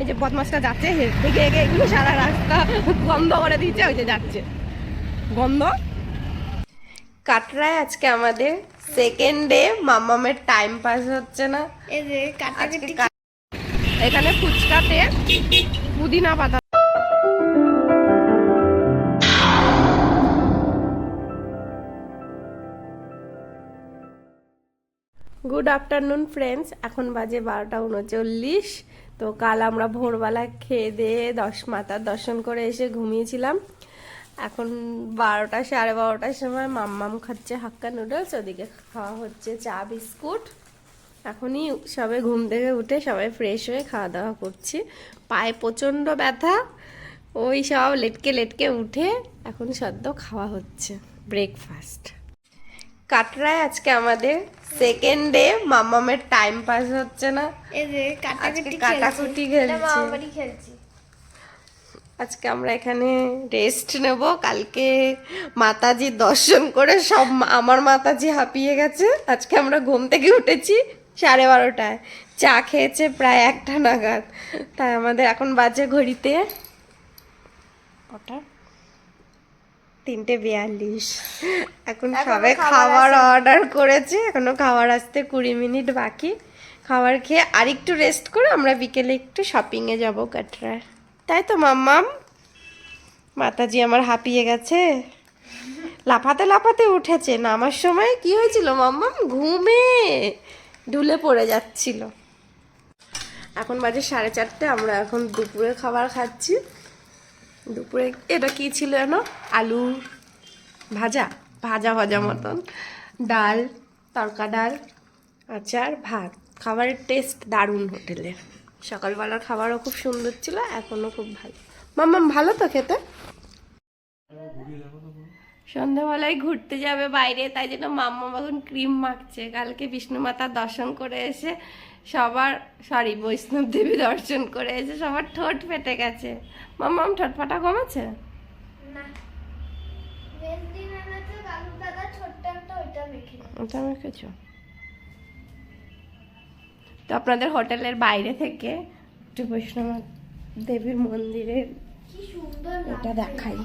এই যে বদমাসটা যাচ্ছে হেগে হেগে এগুলো সারা রাস্তা গন্ধ করে দিচ্ছে ওই যে যাচ্ছে। গন্ধ? কাটরায় আজকে আমাদের সেকেন্ড ডে মামামের টাইম পাস হচ্ছে না। এই যে আজকে এখানে ফুচকাতে পুদিনা পাতা। গুড আফটারনুন ফ্রেন্ডস এখন বাজে বারোটা উনচল্লিশ। তো কাল আমরা ভোরবেলা খেয়ে দিয়ে দশ মাতার দর্শন করে এসে ঘুমিয়েছিলাম। এখন বারোটা, সাড়ে বারোটার সময় মাম্মাম খাচ্ছে হাক্কা নুডলস, ওদিকে খাওয়া হচ্ছে চা, বিস্কুট। এখনই সবাই ঘুম থেকে উঠে সবাই ফ্রেশ হয়ে খাওয়া দাওয়া করছি। পায়ে প্রচণ্ড ব্যথা, ওই সব লেটকে লেটকে উঠে এখন সদ্য খাওয়া হচ্ছে ব্রেকফাস্ট কাটরায় আজকে আমাদের সেকেন্ড ডে মামামের টাইম পাস হচ্ছে না। আজকে কাটাকুটি খেলছি। আজকে আমরা এখানে রেস্ট নেব। কালকে মাতাজি দর্শন করে সব আমার মাতাজি হাঁপিয়ে গেছে। আজকে আমরা ঘুম থেকে উঠেছি সাড়ে বারোটায়। চা খেয়েছে প্রায় একটা নাগাদ। তাই আমাদের এখন বাজে ঘড়িতে কটা? তিনটে বিয়াল্লিশ। এখন সবে খাবার খাবার অর্ডার করেছে এখনও খাবার আসতে কুড়ি মিনিট বাকি। খাবার খেয়ে আরেকটু রেস্ট করে আমরা বিকেলে একটু শপিংয়ে যাব কাটরায় তাই তো মাম্মাম? মাতাজি আমার হাঁপিয়ে গেছে। লাফাতে লাফাতে উঠেছে নামার সময় কি হয়েছিল মাম্মাম? ঘুমে ঢুলে পড়ে যাচ্ছিল। এখন বাজে সাড়ে চারটে আমরা এখন দুপুরে খাবার খাচ্ছি। দুপুরে এটা কি ছিল যেন? আলু ভাজা ভাজা ভাজা মতন। ডাল তরকা ডাল আচার ভাত। খাবারের টেস্ট দারুণ হোটেলে। সকালবেলার খাবারও খুব সুন্দর ছিল এখনও খুব ভালো। মাম্মাম ভালো তো খেতে? সন্ধ্যাবেলায় ঘুরতে যাবে বাইরে তাই জন্য মাম্মা এখন ক্রিম মাখছে। কালকে বিষ্ণু মাতার দর্শন করে এসে সবার সরি বৈষ্ণব দেবী দর্শন করে এসে সবার ঠোঁট ফেটে গেছে। মাম্মাম ঠোঁট ফাটা কমেছে। ওটা মেখেছ? তো আপনাদের হোটেলের বাইরে থেকে একটু বৈষ্ণব দেবীর মন্দিরের এটা। দেখাই।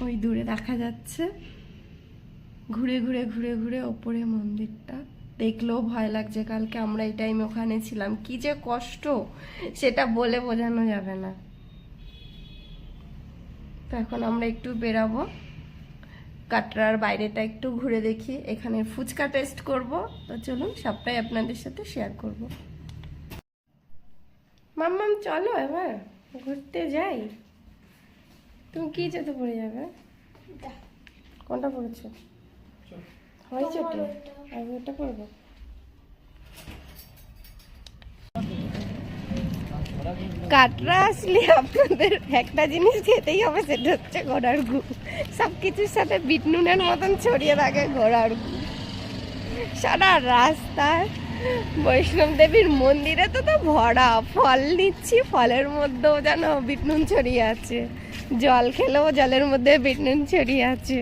ওই দূরে দেখা যাচ্ছে। ঘুরে ঘুরে ঘুরে ঘুরে ওপরে মন্দিরটা। দেখলেও ভয় লাগছে, কালকে আমরা এই টাইমে ওখানে ছিলাম। কি যে কষ্ট, সেটা বলে বোঝানো যাবে না। তো এখন আমরা একটু বেরাবো। কাটরার বাইরেটা একটু ঘুরে দেখি। এখানে ফুচকা টেস্ট করব। তো চলুন, সবটাই আপনাদের সাথে শেয়ার করব। মাম্মাম, চলো এবার। ঘুরতে যাই। তুমি কি যেতে পড়ে যাবে? কোনটা পড়েছো? আমি ওটা। করব কাটরা আসলে আপনাদের একটা জিনিস খেতেই হবে সেটা হচ্ছে ঘোড়ার গু সব কিছুর সাথে বিট নুনের মতন ছড়িয়ে থাকে ঘোড়ার গু সারা রাস্তায় বৈষ্ণব দেবীর মন্দিরে তো তো ভরা। ফল নিচ্ছি ফলের মধ্যেও যেন বিটনুন ছড়িয়ে আছে। জল খেলেও জলের মধ্যে বিটনুন ছড়িয়ে আছে।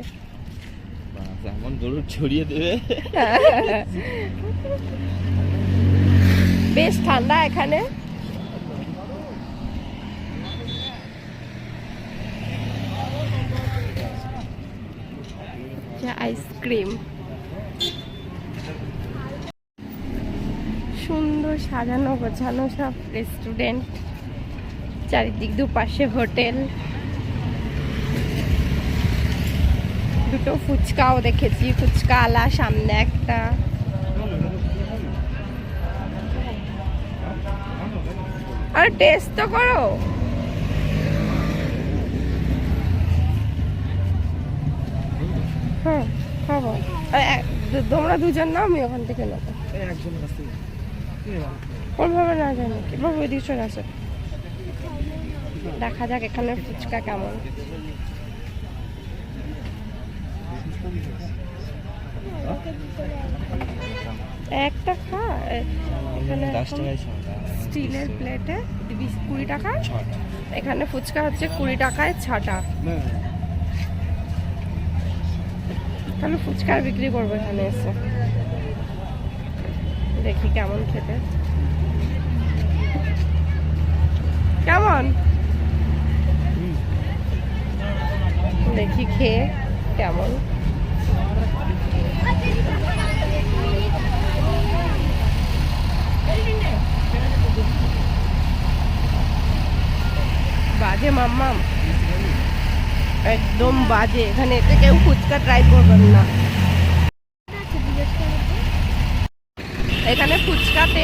এমন গরু ছড়িয়ে দেবে। বেশ ঠান্ডা এখানে। আইসক্রিম। সুন্দর সাজানো গোছানো সব রেস্টুরেন্ট। চারিদিক দুপাশে হোটেল। দুটো ফুচকাও দেখেছি ফুচকা আলা সামনে একটা। আর টেস্ট তো করো। হ্যাঁ খাব। তোমরা দুজন না আমি ওখান থেকে নেব। কোনভাবে না জানি কীভাবে ওই দিকে আছে দেখা যাক এখানে ফুচকা কেমন। একটা খা এখানে স্টিলের প্লেটে কুড়ি টাকা। এখানে ফুচকা হচ্ছে কুড়ি টাকায় ছটা। তাহলে ফুচকার বিক্রি করব এখানে এসে। দেখি কেমন খেতে। কেমন? দেখি খেয়ে কেমন। বাজে মাম্মাম একদম বাজে, এখানে এতে কেউ ফুচকা ট্রাই করবেন না। এখানে ফুচকাতে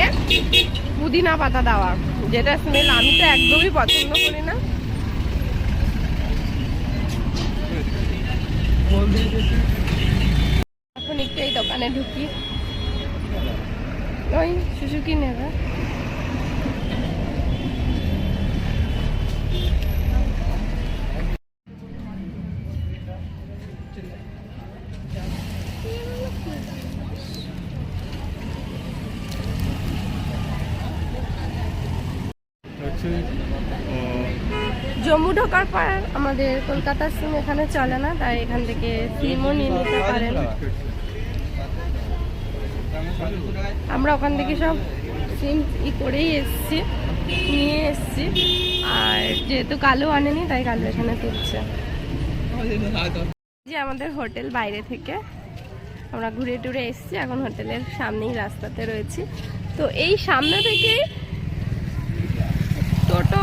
পুদিনা পাতা দেওয়া। যেটা স্মেল আমি তো একদমই পছন্দ করি না। এখন একটু এই দোকানে ঢুকি। ওই সুসুকি নেবে। জম্মু ঢোকার পর আমাদের কলকাতার সিম এখানে চলে না, তাই এখান থেকে সিমও নিয়ে নিতে পারেন। আমরা ওখান থেকে সব সিম ই করেই এসছি, নিয়ে এসছি। আর যেহেতু কালো আনেনি, তাই কালো এখানে তুলছে। যে আমাদের হোটেল বাইরে থেকে, আমরা ঘুরে টুরে এসছি, এখন হোটেলের সামনেই রাস্তাতে রয়েছি। তো এই সামনে থেকেই টোটো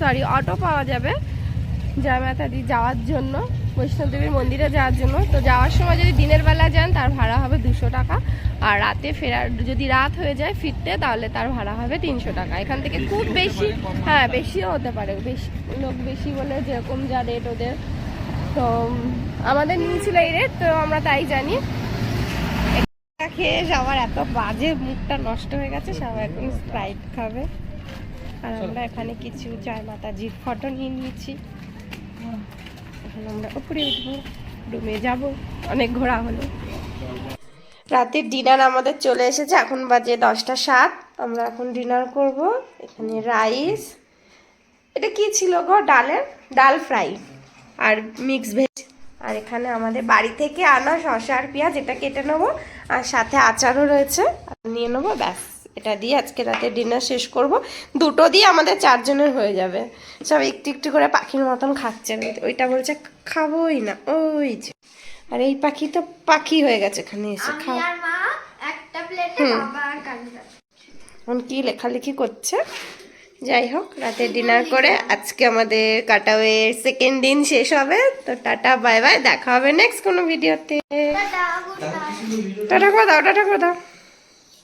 সরি অটো পাওয়া যাবে। জামাতাদি যাওয়ার জন্য বৈষ্ণবদেবীর মন্দিরে যাওয়ার জন্য। তো যাওয়ার সময় যদি দিনের বেলা যান, তার ভাড়া হবে দুশো টাকা। আর রাতে ফেরার, যদি রাত হয়ে যায় ফিরতে, তাহলে তার ভাড়া হবে তিনশো টাকা। এখান থেকে খুব বেশি হ্যাঁ বেশিও হতে পারে। বেশি, লোক বেশি বলে যেরকম যা রেট ওদের। তো, আমাদের নিয়েছিল এই রেট তো আমরা তাই জানি। খেয়ে সবার এত বাজে মুখটা নষ্ট হয়ে গেছে, সবাই এখন স্প্রাইট খাবে। আর আমরা এখানে কিছু জয় মাতাজির ফটো নিয়ে নিয়েছি। এখন আমরা উপরে উঠবো রুমে যাব, অনেক ঘোরা হলো। রাতের ডিনার আমাদের চলে এসেছে, এখন বাজে দশটা সাত। আমরা এখন ডিনার করব, এখানে রাইস এটা কি ছিল গো, ডালের? ডাল ফ্রাই আর মিক্স ভেজ আর এখানে আমাদের বাড়ি থেকে আনা শসা আর পেঁয়াজ, এটা কেটে নেব। আর সাথে আচারও রয়েছে নিয়ে নেব, ব্যাস। এটা দিয়ে আজকে রাতে ডিনার শেষ করব। দুটো দিয়ে আমাদের চারজনের হয়ে যাবে। সব একটু একটু করে পাখির মতন খাচ্ছে। ওইটা বলছে খাবোই না। ওই যে। আর এই পাখি তো পাখি হয়ে গেছে এখানে এসে খাও। এখন কি লেখালেখি করছে? যাই হোক রাতে ডিনার করে আজকে আমাদের কাটাওয়ে সেকেন্ড দিন শেষ হবে। তো টাটা বাই বাই। দেখা হবে নেক্সট কোনো ভিডিওতে টাটা নাইট টাটা করে দাও টাটা করে দাও।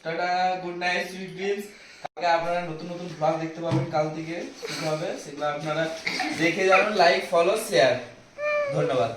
Ta-ta good night sweet dreams কালকে আপনারা নতুন নতুন ব্লগ দেখতে পাবেন কাল থেকে শুরু হবে সেগুলো আপনারা দেখে যাবেন লাইক ফলো শেয়ার ধন্যবাদ।